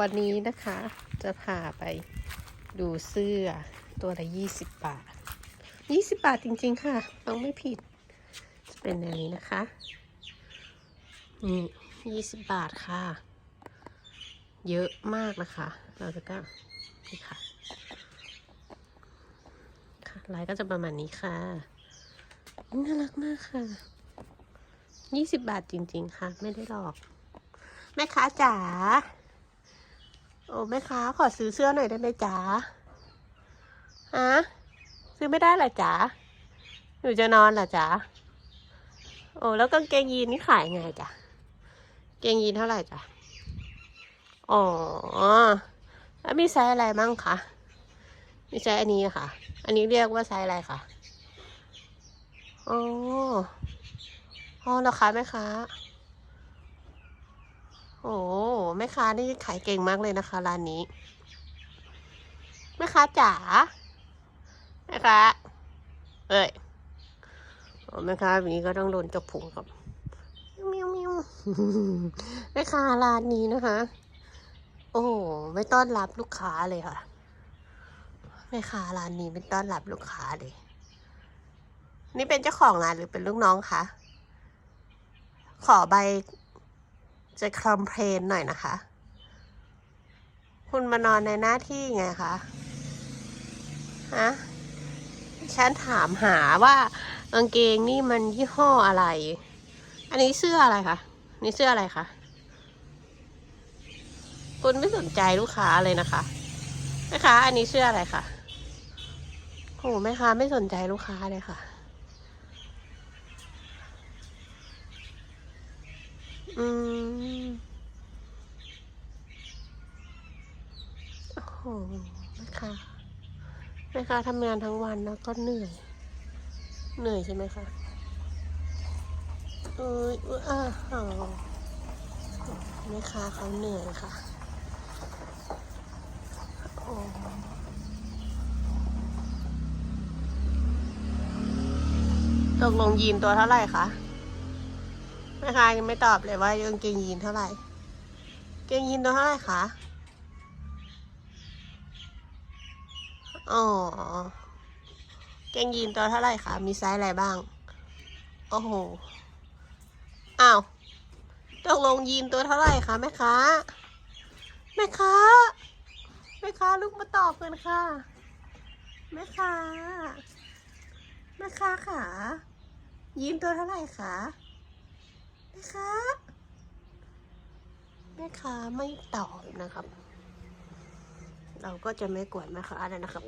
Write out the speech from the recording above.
วันนี้นะคะจะพาไปดูเสื้อตัวละยี่สิบบาทยี่สิบบาทจริง ๆ ค่ะฟังไม่ผิด จะเป็นแนวนี้นะคะนี่ยี่สิบบาทค่ะ เยอะมากนะคะ เราจะก็นี่ค่ะค่ะลายก็จะประมาณนี้ค่ะน่ารักมากค่ะยี่สิบบาทจริง ๆ ค่ะ ไม่ได้หลอก แม่ค้าจ๋า โอ้แม่ค้าขอซื้อเสื้อหน่อยได้ไหมจ๋าฮะซื้อไม่ได้หรอจ๋าหนูจะนอนหรอจ๋าโอ้แล้วกางเกงยีนนี่ขายไงจ๊ะเกงยีนเท่าไหร่จ๊ะอ๋อแล้วมีไซส์อะไรบ้างคะมีไซส์อันนี้ค่ะ อันนี้เรียกว่าไซส์อะไรคะอ๋ออ๋อราคาแม่ค้าโอ้ แม่ค้านี่ขายเก่งมากเลยนะคะร้านนี้ แม่ค้าจ๋าแม่ค้าเอ้ยแม่ค้าแบบนี้ก็ต้องโดนจกพุงครับมิวมิวแม่ค้าร้านนี้นะคะ โอ้ไม่ต้อนรับลูกค้าเลยค่ะแม่ค้าร้านนี้ไม่ต้อนรับลูกค้าเลย นี่เป็นเจ้าของร้านหรือเป็นลูกน้องคะขอใบ จะคลอมเพลนหน่อยนะคะ คุณมานอนในหน้าที่ไงคะฮะฉันถามหาว่ากางเกงนี่มันยี่ห้ออะไร อันนี้เสื้ออะไรคะ นี่เสื้ออะไรคะคุณไม่สนใจลูกค้าเลยนะคะแม่ค้าอันนี้เสื้ออะไรคะโอ้แม่ค้าไม่สนใจลูกค้าเลยค่ะ อืมโอ้โหแม่ค้าแม่ค้าทำงานทั้งวันแล้วก็เหนื่อย เหนื่อยใช่ไหมคะเอ้ยอุ๊ยอ้าวแม่ค้าเขาเหนื่อยค่ะ โอ้ตกลงยีนตัวเท่าไหร่คะ แม่ค้ายังไม่ตอบเลยว่ากางเกงยีนเท่าไหร่กางเกงยีนตัวเท่าไหร่คะอ๋อกางเกงยีนตัวเท่าไหร่คะ มีไซส์อะไรบ้าง โอ้โห อ้าว ตกลงยีนตัวเท่าไหร่คะแม่ค้า แม่ค้า แม่ค้าลูกมาตอบกันค่ะ แม่ค้า แม่ค้าค่ะยีนตัวเท่าไหร่คะ แม่ค้าแม่ค้าไม่ตอบนะครับ เราก็จะไม่กวนแม่ค้าแล้วนะครับ